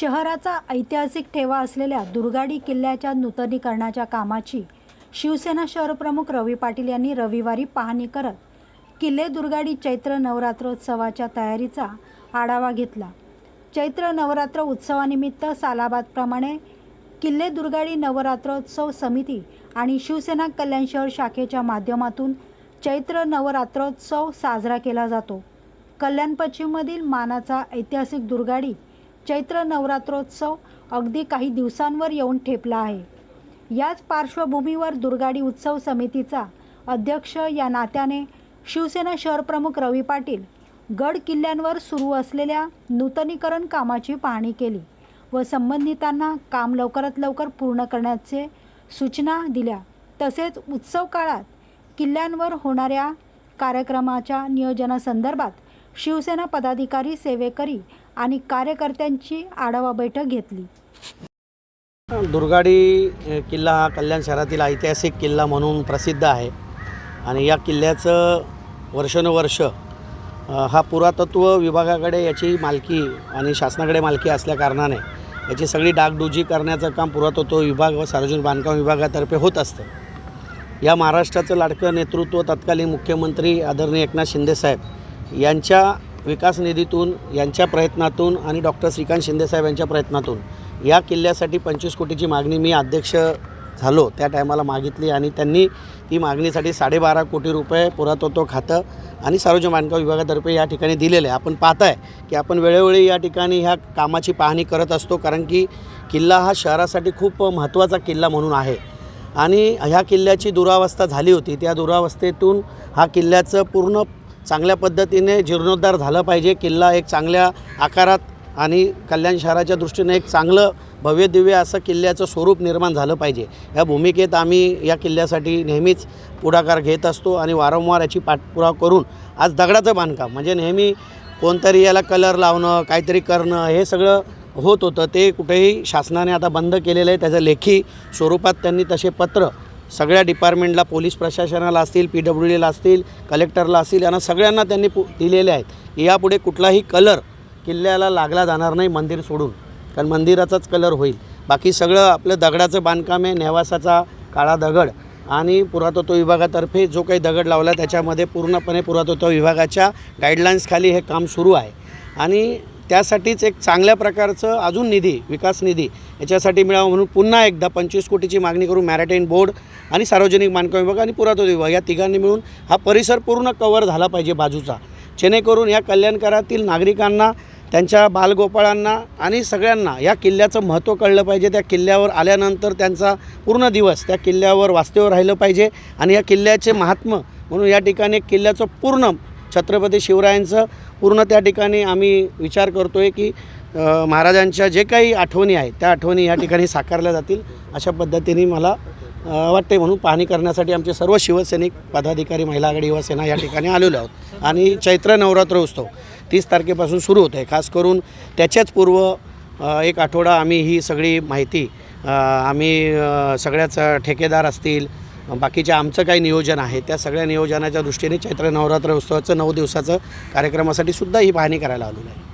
शहराचा ऐतिहासिक ठेवा असलेल्या दुर्गाडी किल्ल्याच्या नूतनीकरणाच्या कामाची शिवसेना शहरप्रमुख रवी पाटील यांनी रविवारी पाहणी करत किल्ले दुर्गाडी चैत्र नवरात्रोत्सवाच्या तयारीचा आढावा घेतला. चैत्र नवरात्र उत्सवानिमित्त सालाबादप्रमाणे किल्ले दुर्गाडी नवरात्रोत्सव समिती आणि शिवसेना कल्याण शहर शाखेच्या माध्यमातून चैत्र नवरात्रोत्सव साजरा केला जातो. कल्याण पश्चिममधील मानाचा ऐतिहासिक दुर्गाडी चैत्र नवरात्रोत्सव अगदी काही दिवसांवर येऊन ठेपला आहे. याच पार्श्वभूमीवर दुर्गाडी उत्सव समितीचा अध्यक्ष या नात्याने शिवसेना शहरप्रमुख रवी पाटील गड किल्ल्यांवर सुरू असलेल्या नूतनीकरण कामाची पाहणी केली व संबंधितांना काम लवकरात लवकर पूर्ण करण्याचे सूचना दिल्या. तसेच उत्सव काळात किल्ल्यांवर होणाऱ्या कार्यक्रमाच्या नियोजनासंदर्भात शिवसेना पदाधिकारी सेवेकरी आणि कार्यकर्त्यांची आढावा बैठक घेतली. दुर्गाडी किल्ला हा कल्याण शहरातील ऐतिहासिक किल्ला म्हणून प्रसिद्ध आहे. आणि या किल्ल्याचं वर्षानुवर्ष हा पुरातत्व विभागाकडे याची मालकी आणि शासनाकडे मालकी असल्या कारणाने याची सगळी डागडुजी करण्याचं काम पुरातत्व विभाग व सार्वजनिक बांधकाम विभागातर्फे होत असतं. या महाराष्ट्राचं लाडकं नेतृत्व तत्कालीन मुख्यमंत्री आदरणीय एकनाथ शिंदेसाहेब यांच्या विकास निधीतून यांच्या प्रयत्नातून आणि डॉक्टर श्रीकांत शिंदेसाहेब यांच्या प्रयत्नातून या किल्ल्यासाठी पंचवीस कोटीची मागणी मी अध्यक्ष झालो त्या टायमाला मागितली आणि त्यांनी ती मागणीसाठी साडेबारा कोटी रुपये पुरातत्व खातं आणि सार्वजनिक बांधकाम विभागातर्फे या ठिकाणी दिलेले. आहे आपण पाहताय की आपण वेळोवेळी या ठिकाणी ह्या कामाची पाहणी करत असतो कारण की किल्ला हा शहरासाठी खूप महत्त्वाचा किल्ला म्हणून आहे. आणि ह्या किल्ल्याची दुरावस्था झाली होती. त्या दुरावस्थेतून हा किल्ल्याचं पूर्ण चांगल्या पद्धतीने जीर्णोद्धार झालं पाहिजे. किल्ला एक चांगल्या आकारात आणि कल्याण शहराच्या दृष्टीने एक चांगलं भव्यदिव्य असं किल्ल्याचं स्वरूप निर्माण झालं पाहिजे. या भूमिकेत आम्ही या किल्ल्यासाठी नेहमीच पुढाकार घेत असतो आणि वारंवार याची पाठपुरावा करून आज दगडाचं बांधकाम म्हणजे नेहमी कोणतरी याला कलर लावणं काहीतरी करणं हे सगळं होत होतं. ते कुठेही शासनाने आता बंद केलेलं आहे. त्याचं लेखी स्वरूपात त्यांनी तसे पत्र सगळ्या डिपार्टमेंटला पोलीस प्रशासनाला असतील पी डब्ल्यू डीला असतील कलेक्टरला असतील यांना सगळ्यांना त्यांनी पु दिलेले आहेत. यापुढे कुठलाही कलर किल्ल्याला लागला जाणार नाही मंदिर सोडून. कारण मंदिराचाच कलर होईल. बाकी सगळं आपलं दगडाचं बांधकाम आहे नेवासाचा काळा दगड आणि पुरातत्व विभागातर्फे जो काही दगड लावला त्याच्यामध्ये पूर्णपणे पुरातत्व विभागाच्या गाईडलाईन्सखाली हे काम सुरू आहे. आणि त्यासाठीच एक चांगल्या प्रकारचं अजून निधी विकास निधी याच्यासाठी मिळावा म्हणून पुन्हा एकदा पंचवीस कोटीची मागणी करून मॅरेटाईन बोर्ड आणि सार्वजनिक बांधकाम विभाग आणि पुरातत्व विभाग या तिघांनी मिळून हा परिसर पूर्ण कवर झाला पाहिजे बाजूचा. जेणेकरून या कल्याणकारातील नागरिकांना त्यांच्या बालगोपाळांना आणि सगळ्यांना या किल्ल्याचं महत्त्व कळलं पाहिजे. त्या किल्ल्यावर आल्यानंतर त्यांचा पूर्ण दिवस त्या किल्ल्यावर वास्तव्य राहिलं पाहिजे आणि या किल्ल्याचे महात्म म्हणून या ठिकाणी किल्ल्याचं पूर्ण छत्रपती शिवरायांचं पूर्ण त्या ठिकाणी आम्ही विचार करतो आहे की महाराजांच्या जे काही आठवणी आहेत त्या आठवणी या ठिकाणी साकारल्या जातील अशा पद्धतीने मला वाटते म्हणून पाहणी करण्यासाठी आमचे सर्व शिवसैनिक पदाधिकारी महिला आघाडी युवासेना या ठिकाणी आलेलो आहोत. आणि चैत्र नवरात्र उत्सव तीस तारखेपासून सुरू होत आहे खास करून त्याच्याच पूर्व एक आठवडा आम्ही ही सगळी माहिती आम्ही सगळ्याच ठेकेदार असतील बाकीचे आमचं काही नियोजन आहे त्या सगळ्या नियोजनाच्या दृष्टीने चैत्र नवरात्र उत्सवाचं नऊ दिवसाचं कार्यक्रमासाठी सुद्धा ही पाहणी करायला आलेलं आहे.